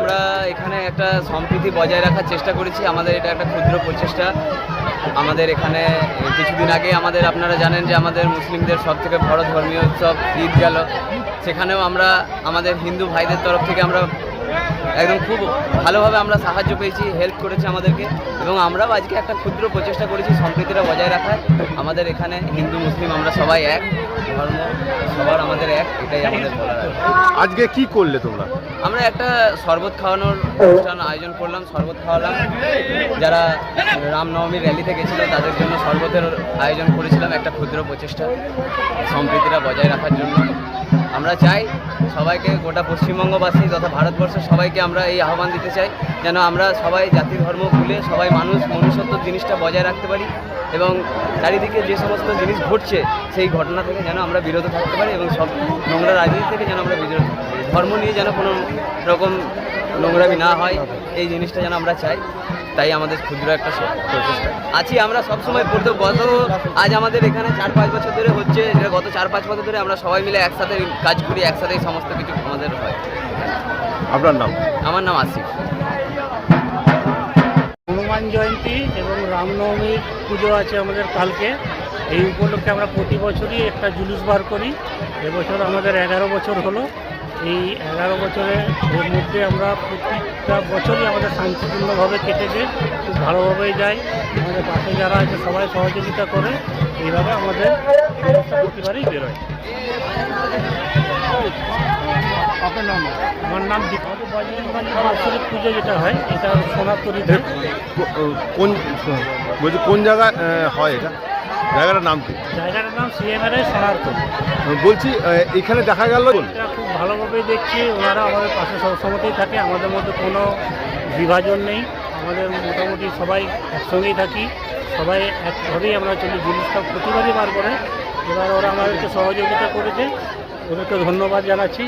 আমরা এখানে একটা সম্প্রীতি বজায় রাখার চেষ্টা করেছি। আমাদের এটা একটা ক্ষুদ্র প্রচেষ্টা। আমাদের এখানে কিছুদিন আগে আমাদের আপনারা জানেন যে আমাদের মুসলিমদের সব থেকে বড় ধর্মীয় উৎসব ঈদ গেল। সেখানেও আমরা, আমাদের হিন্দু ভাইদের তরফ থেকে আমরা একদম খুব ভালোভাবে আমরা সাহায্য পেয়েছি হেল্প করেছে আমাদেরকে এবং আমরাও আজকে একটা ক্ষুদ্র প্রচেষ্টা করেছি সম্প্রীতিটা বজায় রাখার। আমাদের এখানে হিন্দু মুসলিম আমরা সবাই এক ধর্ম সবার আমাদের এক এটাই আমাদের বলার আজকে কি করলে তোমরা? আমরা একটা শরবত খাওয়ানোর অনুষ্ঠান আয়োজন করলাম শরবত খাওয়ালাম। যারা রামনবমীর র্যালিতে গেছিল তাদের জন্য শরবতের আয়োজন করেছিলাম একটা ক্ষুদ্র প্রচেষ্টা সম্প্রীতিটা বজায় রাখার জন্য। আমরা চাই সবাইকে গোটা পশ্চিমবঙ্গবাসী তথা ভারতবর্ষের সবাইকে আমরা এই আহ্বান দিতে চাই। যেন আমরা সবাই জাতি ধর্ম ভুলে সবাই মানুষ মনুষ্যত্ব জিনিসটা বজায় রাখতে পারি এবং চারিদিকে যে সমস্ত জিনিস ঘটছে সেই ঘটনা থেকে যেন আমরা বিরত থাকতে পারি এবং সব নোংরা রাজনীতি থেকে যেন আমরা বিরত ধর্ম নিয়ে যেন কোনো রকম নোংরামি না হয় এই জিনিসটা যেন আমরা চাই। তাই আমাদের ক্ষুদ্র একটা প্রচেষ্টা। আছি আমরা সবসময় পড়তে গত আজ আমাদের এখানে চার পাঁচ বছর ধরে হচ্ছে এটা গত চার পাঁচ বছর ধরে আমরা সবাই মিলে একসাথে কাজ করি একসাথেই সমস্ত কিছু আমাদের হয়। আপনার নাম? আমার নাম আসিফ। হনুমান জয়ন্তী এবং রামনবমীর পুজো আছে আমাদের কালকে। এই উপলক্ষে আমরা প্রতি বছরই একটা জুলুস বার করি। এবছর আমাদের এগারো বছর হলো। এই এগারো বছরের মধ্যে আমরা প্রত্যেকটা বছরই আমাদের শান্তিপূর্ণভাবে কেটেছে, খুব ভালোভাবেই যায়। আমাদের পাশে যারা আছে সবাই সহযোগিতা করে, এইভাবে আমাদের প্রতিবারই বেরোয়। আমার নাম বাৎসরিক পুজো যেটা হয় এটা কোন বলছি কোন জায়গায় হয় এটা? জায়গাটার নাম কি? জায়গাটার নাম সিএমআর সোনারপুর। বলছি এখানে দেখা গেল খুব ভালোভাবে দেখছি ওনারা আমাদের পাশে সবসময়তেই থাকে আমাদের মধ্যে কোনো বিভাজন নেই। আমাদের মোটামুটি সবাই একসঙ্গেই থাকি সবাই একভাবেই আমরা চলি জিনিসটা প্রতিবারই বার করে। এবার ওরা আমাদেরকে সহযোগিতা করেছে। ওদেরকে ধন্যবাদ জানাচ্ছি।